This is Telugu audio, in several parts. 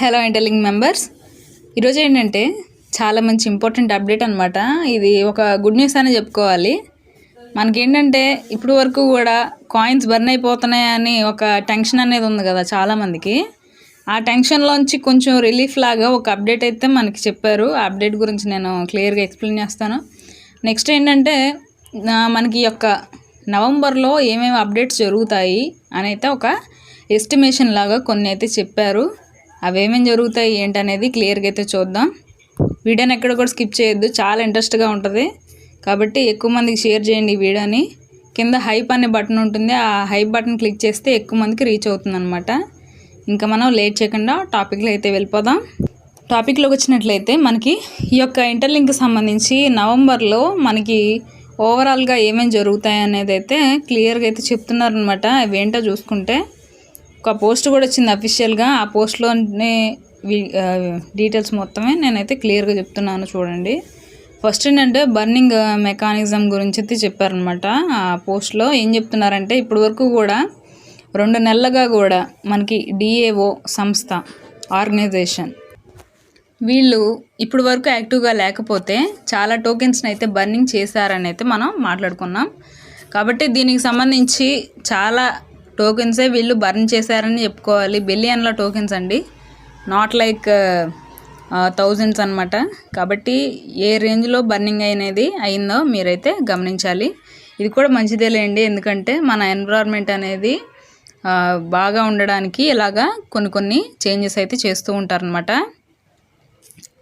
హలో ఇంటర్లింక్ మెంబర్స్ ఈరోజు ఏంటంటే చాలా మంచి ఇంపార్టెంట్ అప్డేట్ అనమాట ఇది ఒక గుడ్ న్యూస్ అని చెప్పుకోవాలి. మనకేంటంటే ఇప్పుడు వరకు కూడా కాయిన్స్ బర్న్ అయిపోతున్నాయని ఒక టెన్షన్ అనేది ఉంది కదా చాలామందికి ఆ టెన్షన్లోంచి కొంచెం రిలీఫ్ లాగా ఒక అప్డేట్ అయితే మనకి చెప్పారు. ఆ అప్డేట్ గురించి నేను క్లియర్గా ఎక్స్ప్లెయిన్ చేస్తాను. నెక్స్ట్ ఏంటంటే మనకి యొక్క నవంబర్లో ఏమేమి అప్డేట్స్ జరుగుతాయి అని అయితే ఒక ఎస్టిమేషన్ లాగా కొన్ని అయితే చెప్పారు. అవి ఏమేమి జరుగుతాయి ఏంటనేది క్లియర్గా అయితే చూద్దాం. వీడియోని ఎక్కడ కూడా స్కిప్ చేయొద్దు. చాలా ఇంట్రెస్ట్గా ఉంటుంది. కాబట్టి ఎక్కువ మందికి షేర్ చేయండి ఈ వీడియోని. కింద హైప్ అనే బటన్ ఉంటుంది. ఆ హైప్ బటన్ క్లిక్ చేస్తే ఎక్కువ మందికి రీచ్ అవుతుంది అనమాట ఇంకా మనం లేట్ చేయకుండా టాపిక్లో అయితే వెళ్ళిపోదాం. టాపిక్లోకి వచ్చినట్లయితే మనకి ఈ యొక్క ఇంటర్లింక్ సంబంధించి నవంబర్లో మనకి ఓవరాల్గా ఏమేమి జరుగుతాయి అనేది అయితే క్లియర్గా అయితే చెప్తున్నారనమాట అవి ఏంటో చూసుకుంటే ఒక పోస్ట్ కూడా వచ్చింది అఫీషియల్గా ఆ పోస్ట్లోనే డీటెయిల్స్ మొత్తమే నేనైతే క్లియర్గా చెప్తున్నాను చూడండి. ఫస్ట్ ఏంటంటే బర్నింగ్ మెకానిజం గురించి అయితే చెప్పారనమాట ఆ పోస్ట్లో ఏం చెప్తున్నారంటే ఇప్పటి వరకు కూడా రెండు నెలలుగా కూడా మనకి డిఏఓ సంస్థ ఆర్గనైజేషన్ వీళ్ళు ఇప్పుడు వరకు యాక్టివ్గా లేకపోతే చాలా టోకెన్స్ని అయితే బర్నింగ్ చేశారని అయితే మనం మాట్లాడుకున్నాం. కాబట్టి దీనికి సంబంధించి చాలా టోకెన్సే వీళ్ళు బర్న్ చేశారని చెప్పుకోవాలి. బిలియన్ల టోకెన్స్ అండి. నాట్ లైక్ థౌజండ్స్ అనమాట కాబట్టి ఏ రేంజ్లో బర్నింగ్ అయినది అయిందో మీరైతే గమనించాలి. ఇది కూడా మంచిదేలేండి. ఎందుకంటే మన ఎన్విరాన్మెంట్ అనేది బాగా ఉండడానికి ఇలాగా కొన్ని కొన్ని చేంజెస్ అయితే చేస్తూ ఉంటారనమాట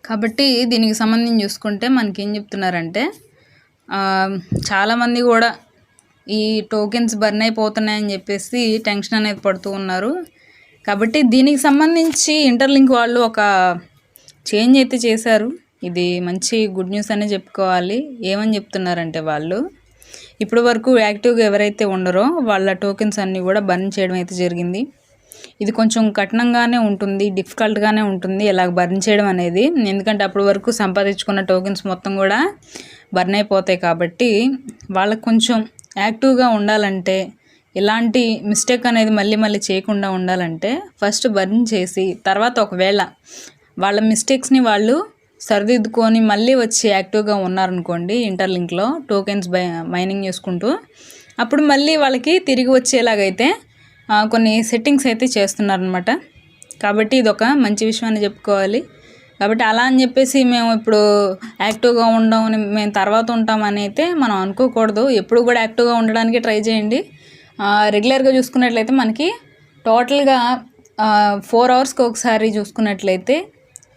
కాబట్టి దీనికి సంబంధించి చూసుకుంటే మనకి ఏం చెప్తున్నారంటే చాలామంది కూడా ఈ టోకెన్స్ బర్న్ అయిపోతున్నాయని చెప్పేసి టెన్షన్ అనేది పడుతూ ఉన్నారు. కాబట్టి దీనికి సంబంధించి ఇంటర్లింక్ వాళ్ళు ఒక చేంజ్ అయితే చేశారు. ఇది మంచి గుడ్ న్యూస్ అనే చెప్పుకోవాలి. ఏమని చెప్తున్నారంటే వాళ్ళు ఇప్పుడు వరకు యాక్టివ్గా ఎవరైతే ఉండరో వాళ్ళ టోకెన్స్ అన్నీ కూడా బర్న్ చేయడం అయితే జరిగింది. ఇది కొంచెం కఠినంగానే ఉంటుంది డిఫికల్ట్గానే ఉంటుంది ఇలా బర్న్ చేయడం అనేది. ఎందుకంటే అప్పటి వరకు సంపాదించుకున్న టోకెన్స్ మొత్తం కూడా బర్న్ అయిపోతాయి కాబట్టి వాళ్ళకు కొంచెం యాక్టివ్గా ఉండాలంటే ఇలాంటి మిస్టేక్ అనేది మళ్ళీ మళ్ళీ చేయకుండా ఉండాలంటే ఫస్ట్ బర్న్ చేసి తర్వాత ఒకవేళ వాళ్ళ మిస్టేక్స్ని వాళ్ళు సరిదిద్దుకొని మళ్ళీ వచ్చి యాక్టివ్గా ఉన్నారనుకోండి ఇంటర్లింక్లో టోకెన్స్ బై మైనింగ్ చేసుకుంటూ అప్పుడు మళ్ళీ వాళ్ళకి తిరిగి వచ్చేలాగైతే కొన్ని సెట్టింగ్స్ అయితే చేస్తున్నారనమాట కాబట్టి ఇదొక మంచి విషయం అని చెప్పుకోవాలి. కాబట్టి అలా అని చెప్పేసి మేము ఇప్పుడు యాక్టివ్గా ఉండం మేము తర్వాత ఉంటామని అయితే మనం అనుకోకూడదు. ఎప్పుడు కూడా యాక్టివ్గా ఉండడానికి ట్రై చేయండి. రెగ్యులర్గా చూసుకున్నట్లయితే మనకి టోటల్గా ఫోర్ అవర్స్కి ఒకసారి చూసుకున్నట్లయితే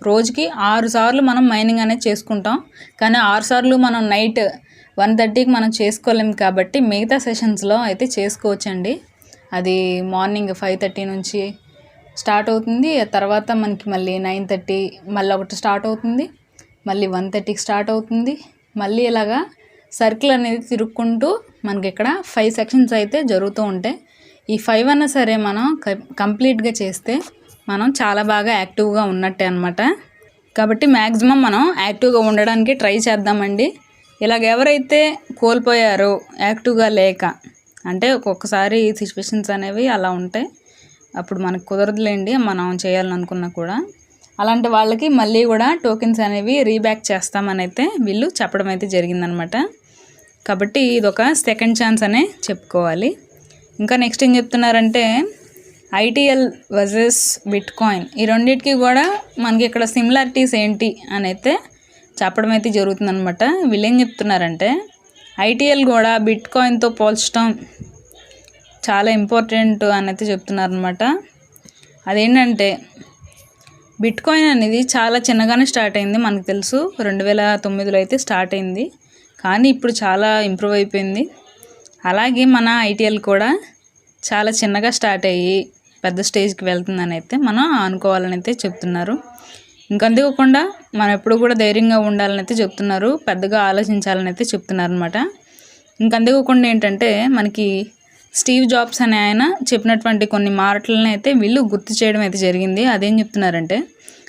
రోజుకి ఆరు సార్లు మనం మైనింగ్ అనేది చేసుకుంటాం. కానీ ఆరు సార్లు మనం నైట్ వన్ థర్టీకి మనం చేసుకోలేము కాబట్టి మిగతా సెషన్స్లో అయితే చేసుకోవచ్చండి. అది మార్నింగ్ ఫైవ్ థర్టీ నుంచి స్టార్ట్ అవుతుంది. తర్వాత మనకి మళ్ళీ నైన్ థర్టీ మళ్ళీ ఒకటి స్టార్ట్ అవుతుంది. మళ్ళీ వన్ థర్టీకి స్టార్ట్ అవుతుంది. మళ్ళీ ఇలాగా సర్కిల్ అనేది తిరుక్కుంటూ మనకి ఇక్కడ ఫైవ్ సెక్షన్స్ అయితే జరుగుతూ ఉంటాయి. ఈ ఫైవ్ అన్నా సరే మనం కంప్లీట్గా చేస్తే మనం చాలా బాగా యాక్టివ్గా ఉన్నట్టే అనమాట కాబట్టి మ్యాక్సిమం మనం యాక్టివ్గా ఉండడానికి ట్రై చేద్దామండి. ఇలాగ ఎవరైతే కోల్పోయారో యాక్టివ్గా లేక అంటే ఒక్కొక్కసారి సిచ్యువేషన్స్ అనేవి అలా ఉంటాయి. అప్పుడు మనకు కుదరదులేండి మనం చేయాలనుకున్నా కూడా. అలాంటి వాళ్ళకి మళ్ళీ కూడా టోకెన్స్ అనేవి రీబ్యాక్ చేస్తామని అయితే వీళ్ళు చెప్పడం అయితే జరిగిందనమాట. కాబట్టి ఇది ఒక సెకండ్ ఛాన్స్ అనే చెప్పుకోవాలి. ఇంకా నెక్స్ట్ ఏం చెప్తున్నారంటే ఐటీఎల్ వర్సెస్ బిట్ కాయిన్ ఈ రెండింటికి కూడా మనకి ఇక్కడ సిమిలారిటీస్ ఏంటి అని అయితే చెప్పడం అయితే జరుగుతుందనమాట. వీళ్ళు ఏం చెప్తున్నారంటే ఐటీఎల్ కూడా బిట్ కాయిన్తో పోల్చడం చాలా ఇంపార్టెంట్ అని అయితే చెప్తున్నారనమాట అదేంటంటే బిట్ కాయిన్ అనేది చాలా చిన్నగానే స్టార్ట్ అయింది మనకు తెలుసు. రెండు వేల తొమ్మిదిలో అయితే స్టార్ట్ అయింది. కానీ ఇప్పుడు చాలా ఇంప్రూవ్ అయిపోయింది. అలాగే మన ఐటీఎల్ కూడా చాలా చిన్నగా స్టార్ట్ అయ్యి పెద్ద స్టేజ్కి వెళ్తుందని అయితే మనం అనుకోవాలని అయితే చెప్తున్నారు. ఇంకంతేకాకుండా మనం ఎప్పుడు కూడా ధైర్యంగా ఉండాలని అయితే చెప్తున్నారు. పెద్దగా ఆలోచించాలని అయితే చెప్తున్నారు అనమాట ఇంకంతేకాకుండా ఏంటంటే మనకి స్టీవ్ జాబ్స్ అనే ఆయన చెప్పినటువంటి కొన్ని మాటలను అయితే వీళ్ళు గుర్తు చేయడం అయితే జరిగింది. అదేం చెప్తున్నారంటే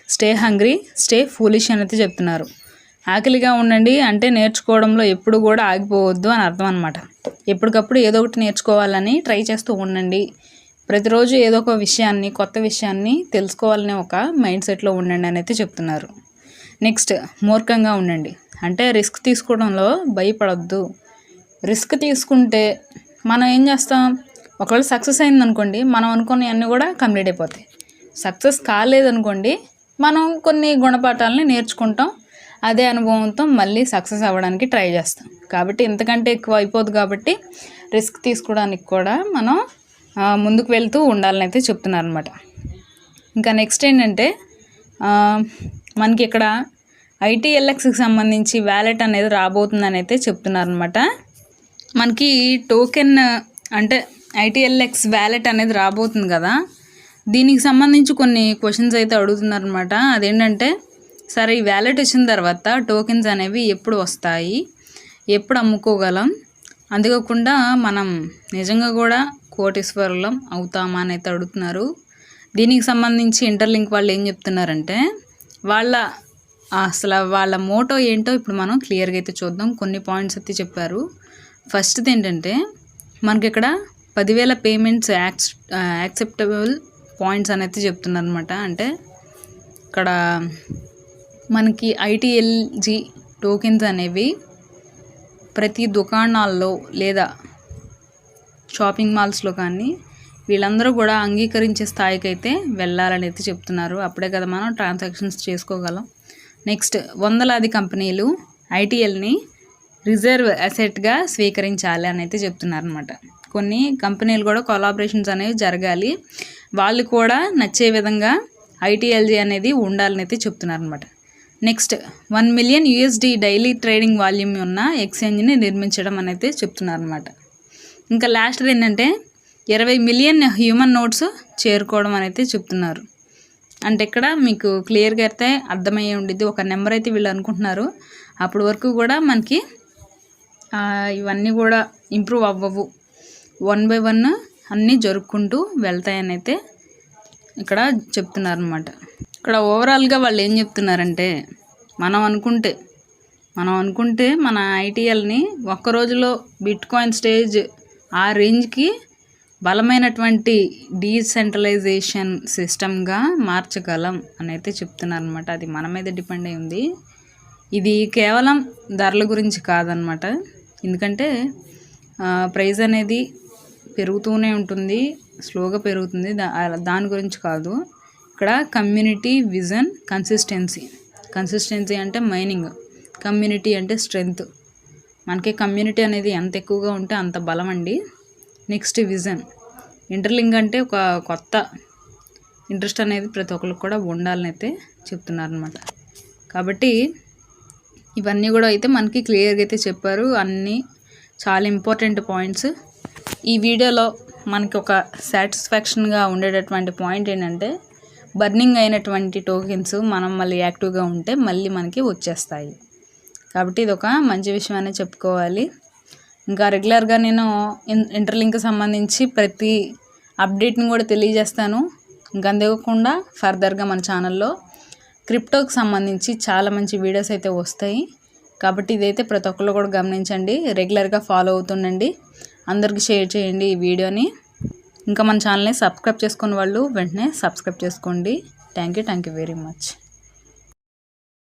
స్టే హంగ్రీ స్టే ఫూలిష్ అని అయితే చెప్తున్నారు. ఆకలిగా ఉండండి అంటే నేర్చుకోవడంలో ఎప్పుడు కూడా ఆగిపోవద్దు అని అర్థం అనమాట ఎప్పటికప్పుడు ఏదో ఒకటి నేర్చుకోవాలని ట్రై చేస్తూ ఉండండి. ప్రతిరోజు ఏదో ఒక విషయాన్ని కొత్త విషయాన్ని తెలుసుకోవాలనే ఒక మైండ్ సెట్లో ఉండండి అని అయితే చెప్తున్నారు. నెక్స్ట్ మూర్ఖంగా ఉండండి. అంటే రిస్క్ తీసుకోవడంలో భయపడద్దు. రిస్క్ తీసుకుంటే మనం ఏం చేస్తాం? ఒకవేళ సక్సెస్ అయిందనుకోండి మనం అనుకున్నవన్నీ అన్నీ కూడా కంప్లీట్ అయిపోతాయి. సక్సెస్ కాలేదనుకోండి మనం కొన్ని గుణపాఠాలని నేర్చుకుంటాం. అదే అనుభవంతో మళ్ళీ సక్సెస్ అవ్వడానికి ట్రై చేస్తాం. కాబట్టి ఇంతకంటే ఎక్కువ అయిపోదు కాబట్టి రిస్క్ తీసుకోవడానికి కూడా మనం ముందుకు వెళ్తూ ఉండాలని అయితే చెప్తున్నారు అనమాట ఇంకా నెక్స్ట్ ఏంటంటే మనకి ఇక్కడ ఐటీఎల్ఎక్స్కి సంబంధించి వ్యాలెట్ అనేది రాబోతుందని అయితే చెప్తున్నారు అనమాట మనకి టోకెన్ అంటే ఐటీఎల్ఎక్స్ వ్యాలెట్ అనేది రాబోతుంది కదా. దీనికి సంబంధించి కొన్ని క్వశ్చన్స్ అయితే అడుగుతున్నారనమాట అదేంటంటే సరే ఈ వ్యాలెట్ వచ్చిన తర్వాత టోకెన్స్ అనేవి ఎప్పుడు వస్తాయి? ఎప్పుడు అమ్ముకోగలం? అందుకోకుండా మనం నిజంగా కూడా కోటీశ్వరులం అవుతామా అని అయితే అడుగుతున్నారు. దీనికి సంబంధించి ఇంటర్లింక్ వాళ్ళు ఏం చెప్తున్నారంటే వాళ్ళ అసలు వాళ్ళ మోటో ఏంటో ఇప్పుడు మనం క్లియర్గా అయితే చూద్దాం. కొన్ని పాయింట్స్ అయితే చెప్పారు. ఫస్ట్ది ఏంటంటే మనకి ఇక్కడ పదివేల పేమెంట్స్ యాక్స్ యాక్సెప్టబుల్ పాయింట్స్ అనేది చెప్తున్నారు అనమాట అంటే ఇక్కడ మనకి ఐటీఎల్జీ టోకెన్స్ అనేవి ప్రతి దుకాణాల్లో లేదా షాపింగ్ మాల్స్లో కానీ వీళ్ళందరూ కూడా అంగీకరించే స్థాయికి అయితే వెళ్ళాలని అయితే చెప్తున్నారు. అప్పుడే కదా మనం ట్రాన్సాక్షన్స్ చేసుకోగలం. నెక్స్ట్ వందలాది కంపెనీలు ఐటీఎల్ని రిజర్వ్ అసెట్గా స్వీకరించాలి అని అయితే చెప్తున్నారు అనమాట కొన్ని కంపెనీలు కూడా కొలాబరేషన్స్ అనేవి జరగాలి. వాళ్ళు కూడా నచ్చే విధంగా ఐటీఎల్జీ అనేది ఉండాలని అయితే చెప్తున్నారు అనమాట next one million USD daily trading volume ఉన్న ఎక్స్చేంజ్ని నిర్మించడం అనేది చెప్తున్నారు అనమాట ఇంకా లాస్ట్ ఏంటంటే ఇరవై మిలియన్ హ్యూమన్ నోట్స్ చేరుకోవడం అనేది చెప్తున్నారు. అంటే ఇక్కడ మీకు క్లియర్గా అయితే అర్థమయ్యే ఉండిద్ది. ఒక నెంబర్ అయితే వీళ్ళు అనుకుంటున్నారు. అప్పటి వరకు కూడా మనకి ఇవన్నీ కూడా ఇంప్రూవ్ అవ్వవు. వన్ బై వన్ అన్నీ జరుపుకుంటూ వెళ్తాయని అయితే ఇక్కడ చెప్తున్నారు అనమాట ఇక్కడ ఓవరాల్గా వాళ్ళు ఏం చెప్తున్నారంటే మనం అనుకుంటే మనం అనుకుంటే మన ఐటీఎల్ని ఒక్క రోజులో బిట్ కాయిన్ స్టేజ్ ఆ రేంజ్కి బలమైనటువంటి డీసెంట్రలైజేషన్ సిస్టమ్గా మార్చగలం అని అయితే చెప్తున్నారు అనమాట అది మన మీద డిపెండ్ అయి ఉంది. ఇది కేవలం ధరల గురించి కాదనమాట ఎందుకంటే ప్రైజ్ అనేది పెరుగుతూనే ఉంటుంది స్లోగా పెరుగుతుంది. దా దాని గురించి కాదు. ఇక్కడ కమ్యూనిటీ విజన్ కన్సిస్టెన్సీ. కన్సిస్టెన్సీ అంటే మైనింగ్. కమ్యూనిటీ అంటే స్ట్రెంగ్త్. మనకి కమ్యూనిటీ అనేది ఎంత ఎక్కువగా ఉంటే అంత బలం అండి. Next vision. ఇంటర్లింగ్ అంటే ఒక కొత్త ఇంట్రెస్ట్ అనేది ప్రతి ఒక్కరికి కూడా ఉండాలని అయితే చెప్తున్నారు అనమాట కాబట్టి ఇవన్నీ కూడా అయితే మనకి క్లియర్గా అయితే చెప్పారు. అన్నీ చాలా ఇంపార్టెంట్ పాయింట్స్. ఈ వీడియోలో మనకి ఒక సాటిస్ఫాక్షన్గా ఉండేటటువంటి పాయింట్ ఏంటంటే బర్నింగ్ అయినటువంటి టోకెన్స్ మనం మళ్ళీ యాక్టివ్గా ఉంటే మళ్ళీ మనకి వచ్చేస్తాయి. కాబట్టి ఇది ఒక మంచి విషయం అనే చెప్పుకోవాలి. ఇంకా రెగ్యులర్గా నేను ఇన్ ఇంటర్లింక్ సంబంధించి ప్రతి అప్డేట్ని కూడా తెలియజేస్తాను. ఇంకా అంతేకాకుండా ఫర్దర్గా మన ఛానల్లో క్రిప్టోకి సంబంధించి చాలా మంచి వీడియోస్ అయితే వస్తాయి. కాబట్టి ఇదైతే ప్రతి ఒక్కరు కూడా గమనించండి. రెగ్యులర్గా ఫాలో అవుతుండండి. అందరికీ షేర్ చేయండి ఈ వీడియోని. ఇంకా మన ఛానల్ని సబ్స్క్రైబ్ చేసుకున్న వాళ్ళు వెంటనే సబ్స్క్రైబ్ చేసుకోండి. Thank you thank you very much.